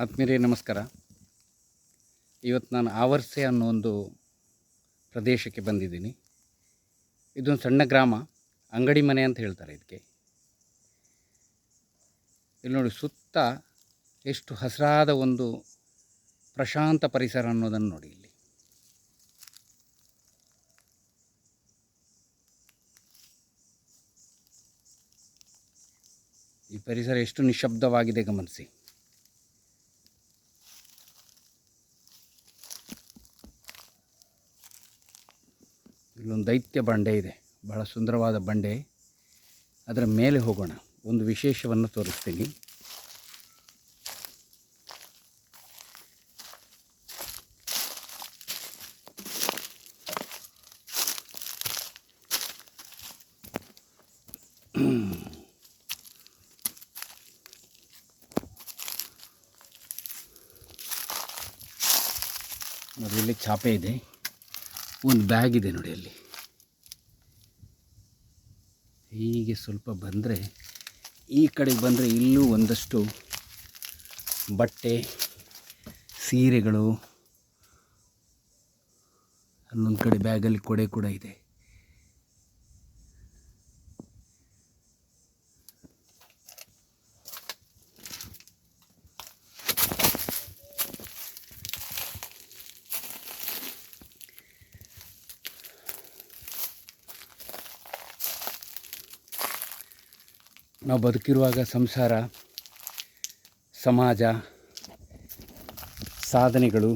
ಆತ್ಮೀಯರೇ, ನಮಸ್ಕಾರ. ಇವತ್ತು ನಾನು ಆವರ್ಸೆ ಅನ್ನೋ ಒಂದು ಪ್ರದೇಶಕ್ಕೆ ಬಂದಿದ್ದೀನಿ. ಇದೊಂದು ಸಣ್ಣ ಗ್ರಾಮ, ಅಂಗಡಿ ಮನೆ ಅಂತ ಹೇಳ್ತಾರೆ ಇದಕ್ಕೆ. ಇಲ್ಲಿ ನೋಡಿ, ಸುತ್ತ ಎಷ್ಟು ಹಸಿರಾದ ಒಂದು ಪ್ರಶಾಂತ ಪರಿಸರ ಅನ್ನೋದನ್ನು ನೋಡಿ ಇಲ್ಲಿ. ಈ ಪರಿಸರ ಎಷ್ಟು ನಿಶಬ್ದವಾಗಿದೆ ಗಮನಿಸಿ. ಇಲ್ಲೊಂದು ದೈತ್ಯ ಬಂಡೆ ಇದೆ. ಬಹಳ ಸುಂದರವಾದ ಬಂಡೆ. ಅದರ ಮೇಲೆ ಹೋಗೋಣ. ಒಂದು ವಿಶೇಷವನ್ನು ತೋರಿಸ್ತೀನಿ. ಇಲ್ಲಿ ಚಾಪೆ ಇದೆ. ಒಂದು ಬ್ಯಾಗ್ ಇದೆ ನೋಡಿ ಅಲ್ಲಿ. ಹೀಗೆ ಸ್ವಲ್ಪ ಬಂದರೆ ಈ ಕಡೆಗೆ ಬಂದರೆ ಇಲ್ಲೂ ಒಂದಷ್ಟು ಬಟ್ಟೆ, ಸೀರೆಗಳು ಅಲ್ಲೊಂದು ಕಡೆ ಬ್ಯಾಗಲ್ಲಿ ಕೊಡೆ ಕೂಡ ಇದೆ. ನಾವು ಬದುಕಿರುವಾಗ ಸಂಸಾರ, ಸಮಾಜ, ಸಾಧನೆಗಳು,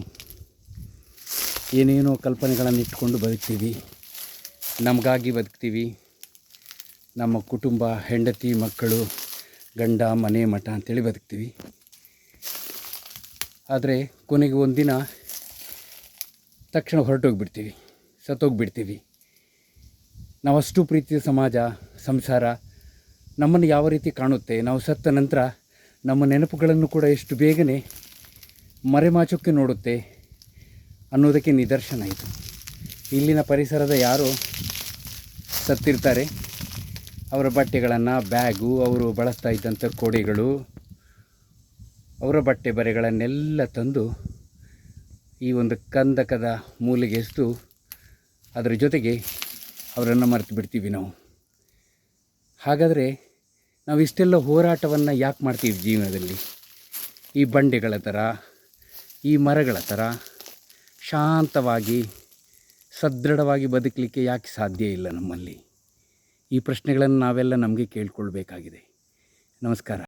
ಏನೇನೋ ಕಲ್ಪನೆಗಳನ್ನು ಇಟ್ಕೊಂಡು ಬದುಕ್ತೀವಿ. ನಮಗಾಗಿ ಬದುಕ್ತೀವಿ. ನಮ್ಮ ಕುಟುಂಬ, ಹೆಂಡತಿ, ಮಕ್ಕಳು, ಗಂಡ, ಮನೆ, ಮಠ ಅಂತೇಳಿ ಬದುಕ್ತೀವಿ. ಆದರೆ ಕೊನೆಗೆ ಒಂದಿನ ತಕ್ಷಣ ಹೊರಟೋಗ್ಬಿಡ್ತೀವಿ, ಸತ್ತೋಗ್ಬಿಡ್ತೀವಿ. ನಾವಷ್ಟು ಪ್ರೀತಿಯ ಸಮಾಜ, ಸಂಸಾರ ನಮ್ಮನ್ನು ಯಾವ ರೀತಿ ಕಾಣುತ್ತೆ? ನಾವು ಸತ್ತ ನಂತರ ನಮ್ಮ ನೆನಪುಗಳನ್ನು ಕೂಡ ಎಷ್ಟು ಬೇಗನೆ ಮರೆಮಾಚೋಕ್ಕೆ ನೋಡುತ್ತೆ ಅನ್ನೋದಕ್ಕೆ ನಿದರ್ಶನ ಇದು. ಇಲ್ಲಿನ ಪರಿಸರದ ಯಾರು ಸತ್ತಿರ್ತಾರೆ? ಅವರ ಬಟ್ಟೆಗಳನ್ನು, ಬ್ಯಾಗು, ಅವರು ಬಳಸ್ತಾ ಇದ್ದಂಥ ಕೋಡೆಗಳು, ಅವರ ಬಟ್ಟೆ ಬರೆಗಳನ್ನೆಲ್ಲ ತಂದು ಈ ಒಂದು ಕಂದಕದ ಮೂಲೆಗೆ ಅದರ ಜೊತೆಗೆ ಅವರನ್ನು ಮರೆತು ಬಿಡ್ತೀವಿ ನಾವು. ಹಾಗಾದರೆ ನಾವು ಇಷ್ಟೆಲ್ಲ ಹೋರಾಟವನ್ನು ಯಾಕೆ ಮಾಡ್ತೀವಿ ಜೀವನದಲ್ಲಿ? ಈ ಬಂಡೆಗಳ ಥರ ಈ ಮರಗಳ ಥರ ಶಾಂತವಾಗಿ, ಸದೃಢವಾಗಿ ಬದುಕಲಿಕ್ಕೆ ಯಾಕೆ ಸಾಧ್ಯ ಇಲ್ಲ ನಮ್ಮಲ್ಲಿ? ಈ ಪ್ರಶ್ನೆಗಳನ್ನು ನಾವೆಲ್ಲ ನಮಗೆ ಕೇಳ್ಕೊಳ್ಬೇಕಾಗಿದೆ. ನಮಸ್ಕಾರ.